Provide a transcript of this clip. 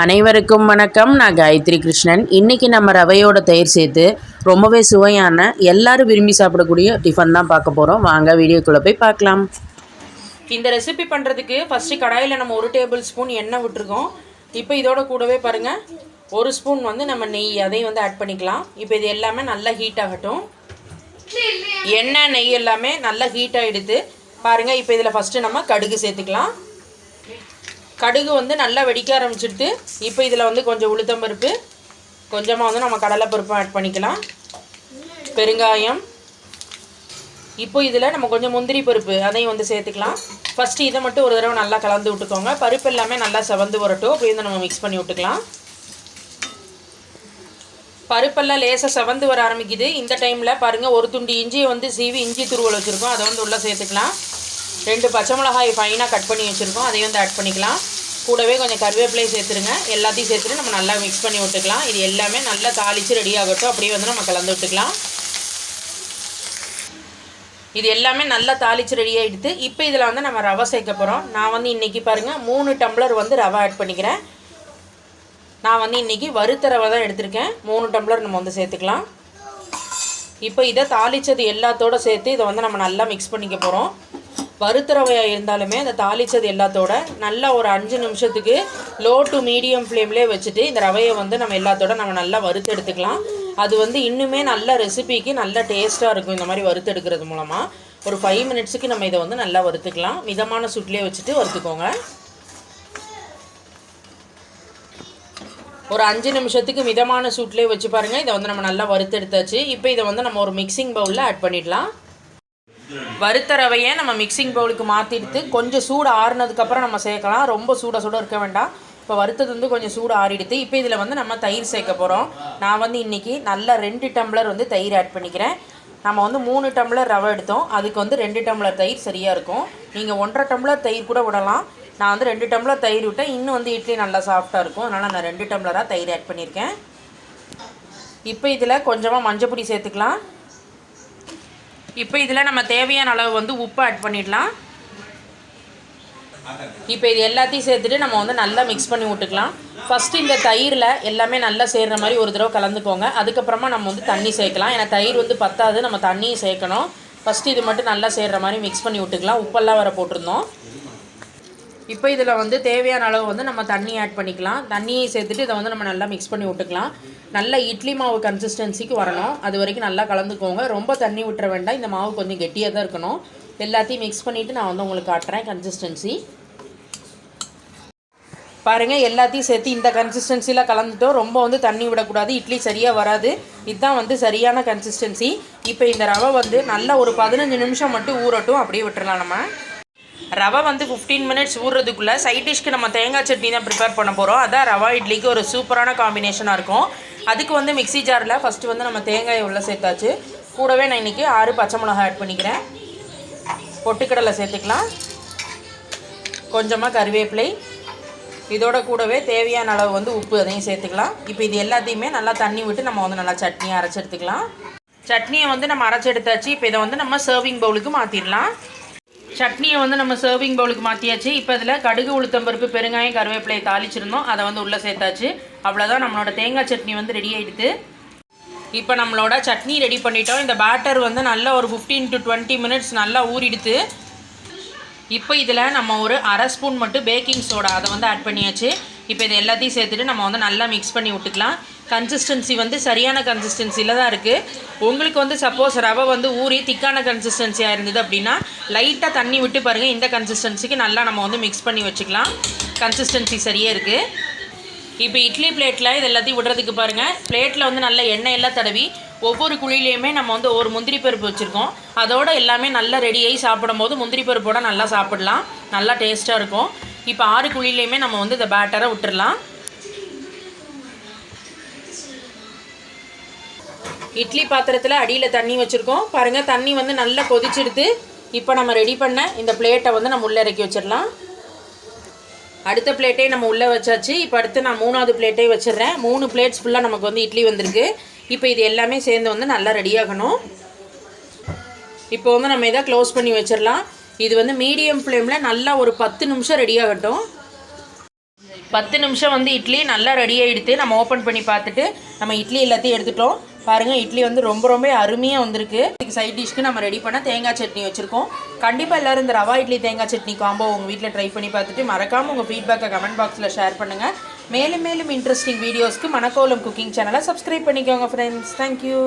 அனைவருக்கும் வணக்கம். நான் காயத்ரி கிருஷ்ணன். இன்றைக்கி நம்ம ரவையோட தயிர் சேர்த்து ரொம்பவே சுவையான எல்லாரும் விரும்பி சாப்பிடக்கூடிய டிஃபன் தான் பார்க்க போகிறோம் வாங்க வீடியோக்குள்ளே போய் பார்க்கலாம். இந்த ரெசிபி பண்ணுறதுக்கு ஃபஸ்ட்டு கடாயில் நம்ம ஒரு டேபிள் ஸ்பூன் எண்ணெய் விட்டுருக்கோம். இப்போ இதோட கூடவே பாருங்கள் ஒரு ஸ்பூன் வந்து நம்ம நெய் அதையும் வந்து ஆட் பண்ணிக்கலாம். இப்போ இது எல்லாமே நல்லா ஹீட் ஆகட்டும். எண்ணெய் நெய் எல்லாமே நல்லா ஹீட் ஆகிடுது பாருங்கள் இப்போ இதில் ஃபஸ்ட்டு நம்ம கடுகு சேர்த்துக்கலாம். கடுகு வந்து நல்லா வெடிக்க ஆரம்பிச்சிடுது இப்போ இதில் வந்து கொஞ்சம் உளுத்தம்பருப்பு கொஞ்சமாக வந்து நம்ம கடலைப்பருப்பும் ஆட் பண்ணிக்கலாம். பெருங்காயம். இப்போ இதில் நம்ம கொஞ்சம் முந்திரி பருப்பு அதையும் வந்து சேர்த்துக்கலாம். ஃபஸ்ட்டு இதை மட்டும் ஒரு தடவை நல்லா கலந்து விட்டுக்கோங்க. பருப்பு எல்லாமே நல்லா செவந்து வரட்டும் அப்படியே வந்து நம்ம மிக்ஸ் பண்ணி விட்டுக்கலாம். பருப்பெல்லாம் லேசாக செவந்து வர ஆரம்பிக்குது. இந்த டைமில் பாருங்கள் ஒரு துண்டு இஞ்சியை வந்து சீவி இஞ்சி துருவல் வச்சுருக்கோம். அதை வந்து உள்ளே சேர்த்துக்கலாம். ரெண்டு பச்சை மிளகாய் ஃபைனாக கட் பண்ணி வச்சுருக்கோம். அதையும் வந்து ஆட் பண்ணிக்கலாம். கூடவே கொஞ்சம் கருவேப்பிலையை சேர்த்துருங்க. எல்லாத்தையும் சேர்த்துட்டு நம்ம நல்லா மிக்ஸ் பண்ணி விட்டுக்கலாம். இது எல்லாமே நல்லா தாளித்து ரெடி ஆகட்டும். அப்படியே வந்து நம்ம கலந்து விட்டுக்கலாம். இது எல்லாமே நல்லா தாளித்து ரெடி ஆகிடுது இப்போ இதில் வந்து நம்ம ரவை சேர்க்க போகிறோம் நான் வந்து இன்றைக்கி பாருங்கள் மூணு டம்ளர் வந்து ரவை ஆட் பண்ணிக்கிறேன். நான் வந்து இன்றைக்கி வறுத்த ரவை தான் எடுத்திருக்கேன். மூணு டம்ளர் நம்ம வந்து சேர்த்துக்கலாம். இப்போ இதை தாளித்தது எல்லாத்தோடு சேர்த்து இதை வந்து நம்ம நல்லா மிக்ஸ் பண்ணிக்க போகிறோம் வறுத்த ரவையாக இருந்தாலுமே அந்த தாளித்தது எல்லாத்தோட நல்லா ஒரு அஞ்சு நிமிஷத்துக்கு லோ டு மீடியம் ஃப்ளேம்லேயே வச்சுட்டு இந்த ரவையை வந்து நம்ம எல்லாத்தோட நம்ம நல்லா வறுத்து எடுத்துக்கலாம். அது வந்து இன்னுமே நல்ல ரெசிபிக்கு நல்ல டேஸ்ட்டாக இருக்கும் இந்த மாதிரி வறுத்து எடுக்கிறது மூலமாக ஒரு ஃபைவ் மினிட்ஸுக்கு நம்ம இதை வந்து நல்லா வறுத்துக்கலாம். மிதமான சுட்லேயே வச்சுட்டு வறுத்துக்கோங்க. ஒரு அஞ்சு நிமிஷத்துக்கு மிதமான சூட்லேயே வச்சு பாருங்கள் இதை வந்து நம்ம நல்லா வறுத்து எடுத்தாச்சு. இப்போ இதை வந்து நம்ம ஒரு மிக்சிங் பவுலில் ஆட் பண்ணிடலாம். வறுத்த ரவையை நம்ம மிக்சிங் பவுலுக்கு மாற்றிடுத்து கொஞ்சம் சூடு ஆறுனதுக்கப்புறம் நம்ம சேர்க்கலாம். ரொம்ப சூட சூட இருக்க வேண்டாம். இப்போ வறுத்தது வந்து கொஞ்சம் சூடு ஆறிடுது இப்போ இதில் வந்து நம்ம தயிர் சேர்க்க போகிறோம் நான் வந்து இன்றைக்கி நல்லா ரெண்டு டம்ளர் வந்து தயிர் ஆட் பண்ணிக்கிறேன். நம்ம வந்து மூணு டம்ளர் ரவை எடுத்தோம். அதுக்கு வந்து ரெண்டு டம்ளர் தயிர் சரியாக இருக்கும். நீங்கள் ஒன்றரை டம்ளர் தயிர் கூட விடலாம். நான் வந்து ரெண்டு டம்ளர் தயிர் விட்டேன். இன்னும் வந்து இட்லி நல்லா சாஃப்டாக இருக்கும். அதனால் நான் ரெண்டு டம்ளராக தயிர் ஆட் பண்ணியிருக்கேன். இப்போ இதில் கொஞ்சமாக மஞ்சள் பொடி சேர்த்துக்கலாம். இப்போ இதில் நம்ம தேவையான அளவு வந்து உப்பு ஆட் பண்ணிடலாம். இப்போ இது எல்லாத்தையும் சேர்த்துட்டு நம்ம வந்து நல்லா மிக்ஸ் பண்ணி விட்டுக்கலாம். ஃபஸ்ட்டு இந்த தயிரில் எல்லாமே நல்லா சேர்கிற மாதிரி ஒரு தடவை கலந்துக்கோங்க. அதுக்கப்புறமா நம்ம வந்து தண்ணி சேர்க்கலாம். ஏன்னா தயிர் வந்து பத்தாது நம்ம தண்ணியும் சேர்க்கணும். ஃபஸ்ட்டு இது மட்டும் நல்லா சேர்கிற மாதிரி மிக்ஸ் பண்ணி விட்டுக்கலாம். உப்பெல்லாம் வர போட்டிருந்தோம். இப்போ இதில் வந்து தேவையான அளவு வந்து நம்ம தண்ணி ஆட் பண்ணிக்கலாம். தண்ணியை சேர்த்துட்டு இதை வந்து நம்ம நல்லா மிக்ஸ் பண்ணி விட்டுக்கலாம். நல்ல இட்லி மாவு கன்சிஸ்டன்சிக்கு வரணும். அது வரைக்கும் நல்லா கலந்துக்கோங்க. ரொம்ப தண்ணி விட்டுற வேண்டாம். இந்த மாவு கொஞ்சம் கெட்டியாக தான் இருக்கணும். எல்லாத்தையும் மிக்ஸ் பண்ணிவிட்டு நான் வந்து உங்களுக்கு காட்டுறேன் கன்சிஸ்டன்சி பாருங்கள் எல்லாத்தையும் சேர்த்து இந்த கன்சிஸ்டன்சியில் கலந்துட்டோம். ரொம்ப வந்து தண்ணி விடக்கூடாது. இட்லி சரியாக வராது. இதுதான் வந்து சரியான கன்சிஸ்டன்சி இப்போ இந்த ரவை வந்து நல்லா ஒரு பதினஞ்சு நிமிஷம் மட்டும் ஊறட்டும். அப்படியே விட்டுறலாம் நம்ம. ரவை வந்து ஃபிஃப்டீன் மினிட்ஸ் ஊறுறதுக்குள்ளே சைட் டிஷ்க்கு நம்ம தேங்காய் சட்னி தான் ப்ரிப்பேர் பண்ண போகிறோம் அதான் ரவா இட்லிக்கு ஒரு சூப்பரான காம்பினேஷனாக இருக்கும். அதுக்கு வந்து மிக்ஸி ஜாரில் ஃபஸ்ட்டு வந்து நம்ம தேங்காயை உள்ளே சேர்த்தாச்சு. கூடவே நான் இன்றைக்கி ஆறு பச்சை மிளகாய் ஆட் பண்ணிக்கிறேன். பொட்டுக்கடலை சேர்த்துக்கலாம். கொஞ்சமாக கருவேப்பிலை. இதோட கூடவே தேவையான அளவு வந்து உப்பு அதையும் சேர்த்துக்கலாம். இப்போ இது எல்லாத்தையுமே நல்லா தண்ணி விட்டு நம்ம வந்து நல்லா சட்னியை அரைச்சி எடுத்துக்கலாம். சட்னியை வந்து நம்ம அரைச்சி எடுத்தாச்சு. இப்போ இதை வந்து நம்ம சர்விங் பவுலுக்கு மாற்றிடலாம் சட்னியை வந்து நம்ம சர்விங் பவுலுக்கு மாற்றியாச்சு இப்போ இதில் கடுகு உளுத்தம்பருப்பு பெருங்காயம் கருவேப்பிலையை தாளிச்சிருந்தோம். அதை வந்து உள்ளே சேர்த்தாச்சு. அவ்வளோதான் நம்மளோட தேங்காய் சட்னி வந்து ரெடி ஆகிடுது இப்போ நம்மளோட சட்னி ரெடி பண்ணிட்டோம். இந்த பேட்டர் வந்து நல்லா ஒரு ஃபிஃப்டீன் டு டுவெண்ட்டி மினிட்ஸ் நல்லா ஊறிடுது. இப்போ இதில் நம்ம ஒரு அரை ஸ்பூன் மட்டும் பேக்கிங் சோடா அதை வந்து ஆட் பண்ணியாச்சு. இப்போ இது எல்லாத்தையும் சேர்த்துட்டு நம்ம வந்து நல்லா மிக்ஸ் பண்ணி விட்டுக்கலாம். கன்சிஸ்டன்சி வந்து சரியான கன்சிஸ்டன்சியில் தான் இருக்குது உங்களுக்கு வந்து சப்போஸ் ரவை வந்து ஊறி திக்கான கன்சிஸ்டன்சியாக இருந்தது அப்படின்னா லைட்டாக தண்ணி விட்டு பாருங்கள் இந்த கன்சிஸ்டன்சிக்கு நல்லா நம்ம வந்து மிக்ஸ் பண்ணி வச்சுக்கலாம். கன்சிஸ்டன்சி சரியாக இருக்குது இப்போ இட்லி பிளேட்டில் இது எல்லாத்தையும் விடுறதுக்கு பாருங்கள் பிளேட்டில் வந்து நல்ல எண்ணெய் எல்லாம் தடவி ஒவ்வொரு குழியிலையுமே நம்ம வந்து ஒரு முந்திரி பருப்பு வச்சுருக்கோம். அதோட எல்லாமே நல்லா ரெடியாகி சாப்பிடும்போது முந்திரி பருப்போடு நல்லா சாப்பிடலாம். நல்லா டேஸ்ட்டாக இருக்கும். இப்போ ஆறு குழியிலையுமே நம்ம வந்து இந்த பேட்டரை விட்டுறலாம். இட்லி பாத்திரத்தில் அடியில் தண்ணி வச்சுருக்கோம். பாருங்கள் தண்ணி வந்து நல்லா கொதிச்சிடுது. இப்போ நம்ம ரெடி பண்ண இந்த பிளேட்டை வந்து நம்ம உள்ளே இறக்கி வச்சிடலாம். அடுத்த பிளேட்டே நம்ம உள்ளே வச்சாச்சு. இப்போ அடுத்து நான் மூணாவது பிளேட்டே வச்சிடுறேன். மூணு பிளேட்ஸ் ஃபுல்லாக நமக்கு வந்து இட்லி வந்திருக்கு. இப்போ இது எல்லாமே சேர்ந்து வந்து நல்லா ரெடியாகணும் இப்போ வந்து நம்ம இதை க்ளோஸ் பண்ணி வச்சிடலாம். இது வந்து மீடியம் ஃப்ளேமில் நல்லா ஒரு பத்து நிமிஷம் ரெடி ஆகட்டும். பத்து நிமிஷம் வந்து இட்லி நல்லா ரெடி ஆகிடுத்து நம்ம ஓப்பன் பண்ணி பார்த்துட்டு நம்ம இட்லி எல்லாத்தையும் எடுத்துட்டோம். பாருங்கள் இட்லி வந்து ரொம்ப ரொம்ப அருமையாக வந்திருக்கு. இதுக்கு சைட் டிஷ்க்கு நம்ம ரெடி பண்ண தேங்காய் சட்னி வச்சுருக்கோம். கண்டிப்பாக எல்லோரும் இந்த ரவா இட்லி தேங்காய் சட்னி காம்போ உங்கள் வீட்டில் ட்ரை பண்ணி பார்த்துட்டு மறக்காமல் உங்கள் ஃபீட்பேக்கை கமெண்ட் பாக்ஸில் ஷேர் பண்ணுங்கள் மேலும் மேலும் இன்ட்ரெஸ்டிங் வீடியோஸ்க்கு மணக்கோலம் குக்கிங் சேனலை சப்ஸ்கிரைப் பண்ணிக்கோங்க ஃப்ரெண்ட்ஸ் தேங்க்யூ